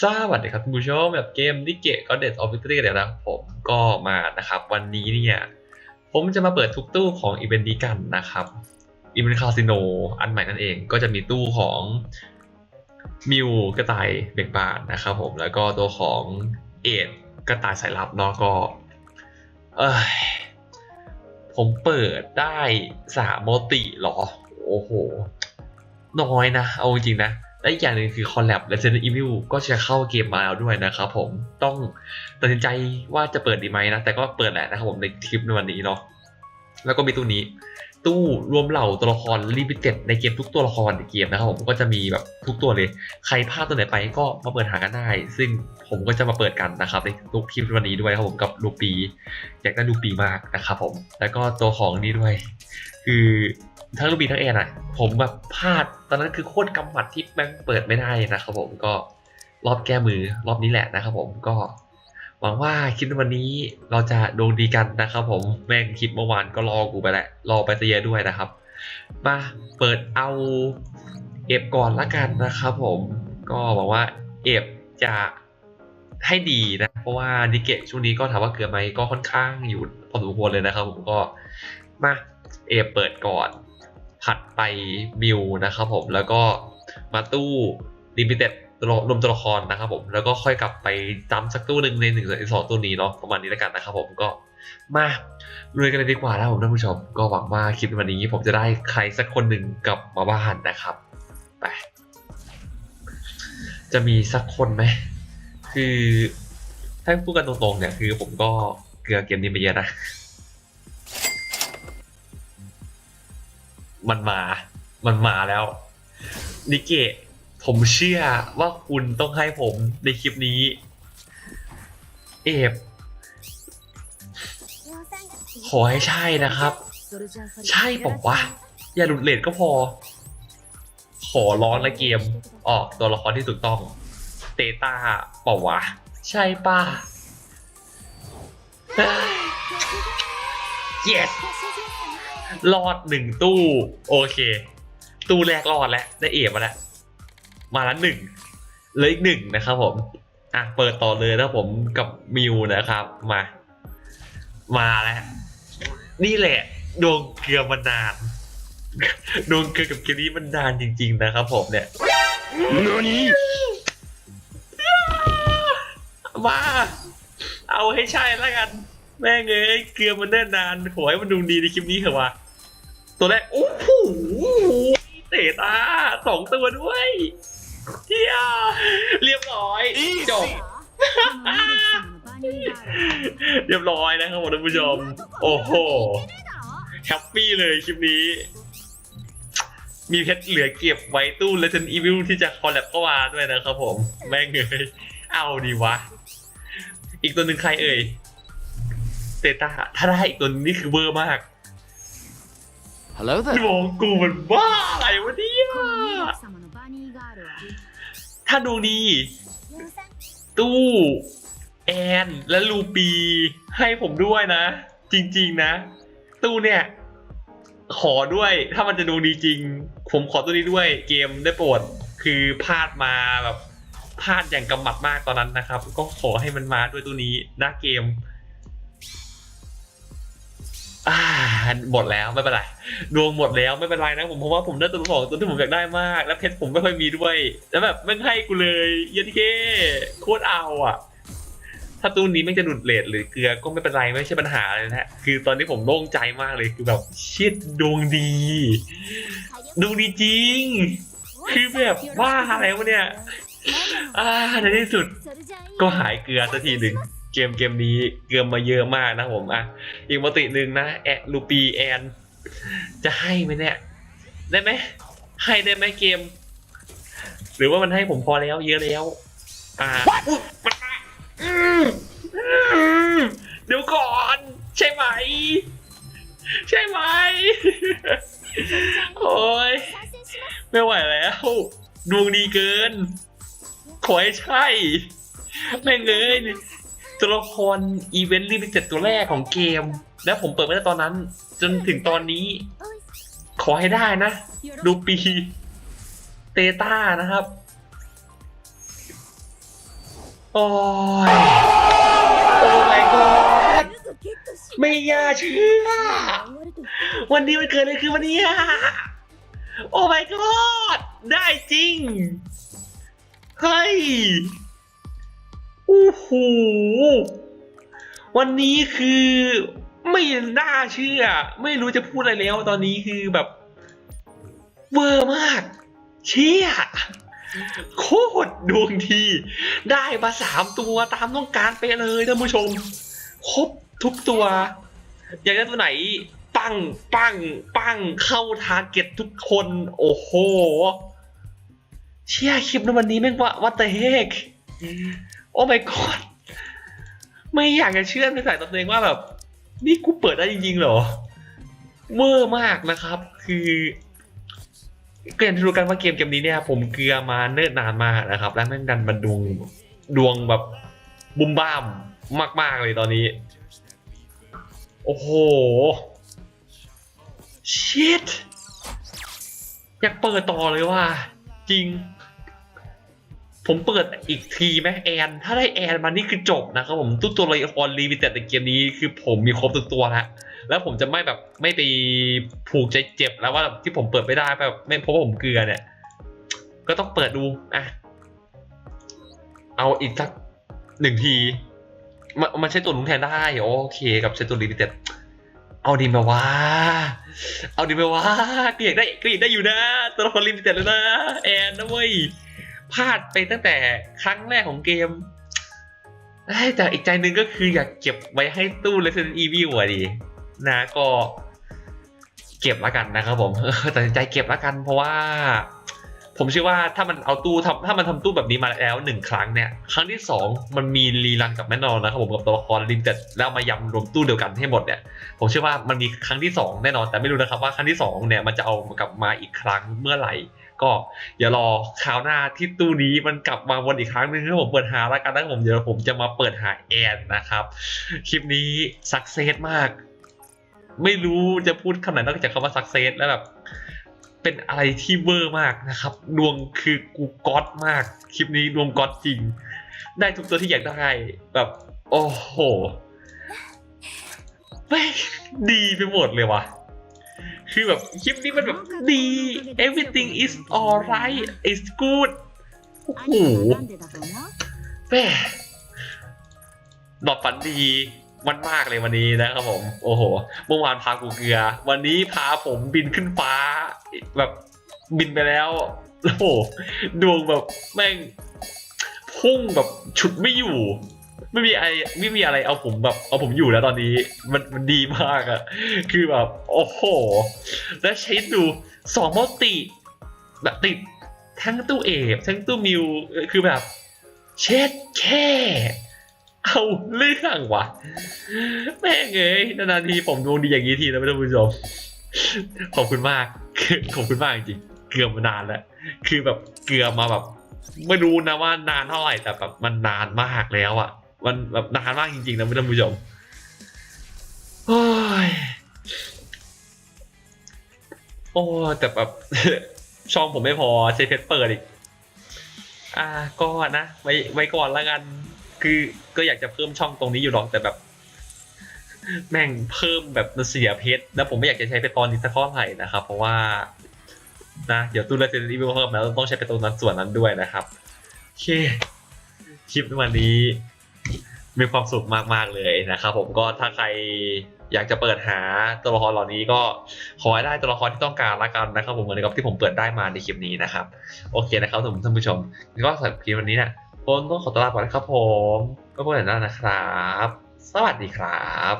สวัสดีครับคุณผู้ชมแบบเกมนิเกะก็เด d ออฟฟิศกันเดี๋ยวนะผมก็มานะครับ วันนี้เนี่ย ผมจะมาเปิดทุกตู้ของอีเวนต์นี้กันนะครับอีเวนต์คาสิโนอันใหม่นั่นเองก็จะมีตู้ของมิวกระต่ายเบ่งบานนะครับผมแล้วก็ตัวของเอ็ดกระต่ายสายลับเนาะก็เอ้ยผมเปิดได้สามโมติหรอ โอ้โห น้อยนะ เอาจริงนะ และอีกอย่างหนึ่งคือคอลแลบ Resident Evil ก็จะเข้าเกมมาแล้วด้วยนะครับผมต้องตัดสินใจว่าจะเปิดดีไหมนะ แต่ก็เปิดแหละนะครับผมในคลิปในวันนี้เนาะแล้วก็มีตู้นี้ ตู้รวมเหล่าตัวละครลิมิเต็ดในเกมทุกตัวละครในเกมนะครับผมก็จะมีแบบทุกตัวเลย ใครพลาดตัวไหนไปก็มาเปิดหากันได้ ซึ่งผมก็จะมาเปิดกันนะครับในทุกคลิปวันนี้ด้วยครับผมกับลูปี อยากได้ลูปีมากนะครับผม แล้วก็ตัวของนี้ด้วย คือทั้งลูปีทั้งแอนอะผมแบบพลาดตอนนั้นคือโคตรกำหมัดที่แม่งเปิดไม่ได้นะครับผมก็รอบแก้มือรอบนี้แหละนะครับผมก็ หวังว่าคลิปวันนี้เราจะดวงดีกันนะครับผมแม่งคลิปเมื่อวานก็รอกูไปแหละรอไปซะเยอะด้วยนะครับ มาเปิดเอาเอฟก่อนละกันนะครับผมก็หวังว่าเอฟจะให้ดีนะ เพราะว่าดิเกะช่วงนี้ก็ถามว่าเกิดไหมก็ค่อนข้างอยู่พอสมควรเลยนะครับผมก็มาเอฟเปิดก่อนผัดไปมิวนะครับผมแล้วก็มาตู้ลิมิเต็ด รวมตัวละครนะครับผมแล้วก็ค่อยกลับไปจำสักตู้หนึ่งในหนึ่งหรือสองตู้นี้เนาะประมาณนี้แล้วกันนะครับผมก็มาลุยกันเลยดีกว่าแล้วผมท่านผู้ชม ก็หวังว่าคลิปวันนี้ผมจะได้ใครสักคนหนึ่งกลับมาบ้านนะครับไปจะมีสักคนไหมคือถ้าพูดกันตรงๆเนี่ยคือผมก็เกลือเกมนี้ไปเยอะนะ มันมา มันมาแล้วนิเกะ ผมเชื่อว่าคุณต้องให้ผมในคลิปนี้ เอฟขอให้ใช่นะครับ ใช่บอกว่า อย่าหลุดเลทก็พอ ขอร้องนะเกม ออกตัวละครที่ถูกต้อง เตต้าเปล่าวะ ใช่ป่ะ yes รอดหนึ่งตู้ โอเค ตู้แรกรอดแล้ว ได้เอฟมาแล้ว มาแล้วหนึ่งเหลืออีกหนึ่งนะครับผมอะเปิดต่อเลยนะผมกับมิวนะครับมา มาแล้ว นี่แหละ ดวงเกลือมันนานดวงเกลือกับเกมนี้มันนานจริง ๆ นะครับผมเนี่ยมาเอาให้ใช่แล้วกัน แม่งเอ้ยเกลือมันเนิ่นนานขอให้มันดูดีในคลิปนี้เถอะวะตัวแรกโอ้โหเตะตาสองตัวด้วย เที่ยเรียบร้อยจบเรียบร้อยนะครับผมท่านผู้ชม โอ้โหแฮปปี้เลยคลิปนี้ มีเพชรเหลือเก็บไว้ตู้ Resident Evil ที่จะคอลแลบเข้ามาด้วยนะครับผม แม่งเอ้ยเอาดีวะ อีกตัวหนึ่งใครเอ่ยเตต้าถ้าได้อีกตัวนึงนี่คือเบอร์มาก Hello ด there. วงกูมันบ้าอะไรวะเนี่ย ถ้าดวงดี ตู้แอนและลูปีให้ผมด้วยนะ จริง ๆ นะ ตู้เนี่ย ขอด้วยถ้ามันจะดูดีจริง ผมขอตัวนี้ด้วย เกมได้โปรดคือพลาดมาแบบพลาดอย่างกำหมัดมากตอนนั้นนะครับ ก็ขอให้มันมาด้วยตัวนี้หน้าเกม อ่าหมดแล้วไม่เป็นไรดวงหมดแล้วไม่เป็นไรนะผมเพราะว่าผมได้ตัวสองตัวที่ผมอยากได้มาก แล้วเพชรผมไม่ค่อยมีด้วย แล้วแบบไม่ให้กูเลยเยันเก้โคตรเอาอะ ถ้าตู้นี้ไม่จะดุดเลทหรือเกลือก็ไม่เป็นไรไม่ใช่ปัญหาเลยนะฮะคือตอนนี้ผมโล่งใจมากเลยคือแบบชิดดวงดีดวงดีจริง คือแบบว่าอะไรวะเนี่ย อ่าในที่สุดก็หายเกลือสักทีหนึ่ง เกมเกมนี้เกลือมาเยอะมากนะผมอะอีกมติหนึ่งนะแอลูปีแอน จะให้ไหมเนี่ย ได้ไหมให้ได้ไหมเกม หรือว่ามันให้ผมพอแล้ว เยอะแล้ว อ่าอุ๊ยมันมาอืมอืมเดี๋ยวก่อน ใช่ไหม ใช่ไหม โอ้ยไม่ไหวแล้วดวงดีเกิน ขอให้ใช่ แม่งเอ้ย ตัวละครอีเวนต์รีมิเต็ดตัวแรกของเกม แล้วผมเปิดมาตั้งตอนนั้น จนถึงตอนนี้ ขอให้ได้นะ ดูปีเตต้านะครับ โอ้ยโอ้ my god ไม่น่าเชื่อ วันนี้มันเกิดอะไรขึ้นวันนี้โอ้ my god ได้จริง เฮ้ย วันนี้คือไม่น่าเชื่อ ไม่รู้จะพูดอะไรแล้ว ตอนนี้คือแบบ เวอร์มาก เชี่ยโคตรดวงดี ได้มาสามตัวตามต้องการไปเลยท่านผู้ชม ครบทุกตัว อยากได้ตัวไหน ปังปัง ปังเข้าทาร์เก็ตทุกคน โอ้โห เชี่ยคลิปในวันนี้แม่งว่าวัตเฮก โอ้ my god ไม่อยากจะเชื่อในสายตัวเองว่าแบบ นี่กูเปิดได้จริงๆเหรอเวอร์มากนะครับ คือเกลียนรู้กันว่าเกมเกมนี้เนี่ย ผมเกลือมาเนิ่นนานมากนะครับ แล้วแม่งดันมาดวงดวงแบบบุมบ้ามมาก ๆ เลยตอนนี้ โอ้โหชิตอยากเปิดต่อเลยว่า จริง ผมเปิดอีกทีไหมแอน ถ้าได้แอนมานี่คือจบนะครับผมทุกตัวละครรีวิเต็ดในเกมนี้คือผมมีครบทุกตัวแล้วแล้วผมจะไม่แบบไม่ไปผูกใจเจ็บแล้วว่าที่ผมเปิดไม่ได้แบบไม่เพราะว่าผมเกลือเนี่ย ก็ต้องเปิดดูอะเอาอีกสักหนึ่งทีมันมันใช้ตัวลุงแทนได้โอเค กับใช้ตัวรีวิเต็ดเอาดีมว่าเอาดีมว่าก็อยากได้ก็อยากได้อยู่นะ ตัวละครรีวิเต็ดเลยนะแอนนะเว้ย พลาดไปตั้งแต่ครั้งแรกของเกมแต่อีกใจหนึ่งก็คืออยากเก็บไว้ให้ตู้ Resident Evil อะดินะก็เก็บล้วกันนะครับผมตัดสินใจเก็บล้วกัน เพราะว่า ผมเชื่อว่าถ้ามันเอาตู้ทำถ้ามันทำตู้แบบนี้มาแล้วหนึ่งครั้งเนี่ย ครั้งที่สองมันมีรีรันกับแน่นอนนะครับผมกับตัวละครลิมเต็ดแล้วมายำรวมตู้เดียวกันให้หมดเนี่ย ผมเชื่อว่ามันมีครั้งที่สองแน่นอนแต่ไม่รู้นะครับว่าครั้งที่สองเนี่ยมันจะเอากลับมาอีกครั้งเมื่อไหร่ ก็อย่ารอคราวหน้าที่ตู้นี้มันกลับมาวนอีกครั้งหนึ่งให้ผมเปิดหาแล้วกันนะผมเดี๋ยวผมจะมาเปิดหาแอนนะครับ คลิปนี้สักเซสมาก ไม่รู้จะพูดคำไหนนอกจากคำว่าสักเซสแล้วแบบเป็นอะไรที่เวอร์มากนะครับ ดวงคือกูก๊อตมาก คลิปนี้ดวงก๊อตจริง ได้ทุกตัวที่อยากได้ แบบ โอ้โหแม่ดีไปหมดเลยว่ะ คือแบบคลิปนี้มันแบบดี everything is alright it's good โอ้โหแม่ดอกฝันดีมันมากเลยวันนี้นะครับผม โอ้โห เมื่อวานพากูเกลือ วันนี้พาผมบินขึ้นฟ้า แบบบินไปแล้ว โอ้โหดวงแบบแม่งพุ่งแบบฉุดไม่อยู่ ไม่มีไอไม่มีอะไรเอาผมแบบเอาผมอยู่แล้วตอนนี้มันมันดีมากอะคือแบบ โอ้โห แล้วใช้ดูสองมัลติแบบติดทั้งตู้เอฟทั้งตู้มิวคือแบบ เช็ดแค่เอาเรื่องวะแม่งเอ้ยนานๆทีผมดวงดีอย่างนี้ทีนะท่านผู้ชมขอบคุณมากขอบคุณมากจริงเกลือมานานแล้ว คือแบบเกลือมาแบบ ไม่รู้นะว่านานเท่าไหร่แต่แบบมันนานมากแล้วอะ่ะ มันแบบนานมากจริงๆนะท่านผู้ชมโอ้ยโอ้แต่แบบช่องผมไม่พอใช้เพชรเปิดอีก อ่าก็นะไว้ไว้ก่อนล้วกัน คือก็อยากจะเพิ่มช่องตรงนี้อยู่หรอกแต่แบบ แม่งเพิ่มแบบมันเสียเพชรแล้วผมไม่อยากจะใช้ไปตอนนี้สักเท่าไหร่นะครับเพราะว่านะเดี๋ยวตู้ละเซนรีวิวเพิ่มแล้วต้องใช้ไปตรงนั้นส่วนนั้นด้วยนะครับโอเคคลิปวันนี้ มีความสุขมากๆเลยนะครับผมก็ถ้าใครอยากจะเปิดหาตัวละครเหล่านี้ก็ขอให้ได้ตัวละครที่ต้องการละกันนะครับผมเหมือนกับที่ผมเปิดได้มาในคลิปนี้นะครับ โอเคนะครับผมท่านผู้ชมก็สำหรับคลิปวันนี้เนี่ยผมต้องขอตัวลาไปนะครับผม ก็เพื่อนหน้านะครับ สวัสดีครับ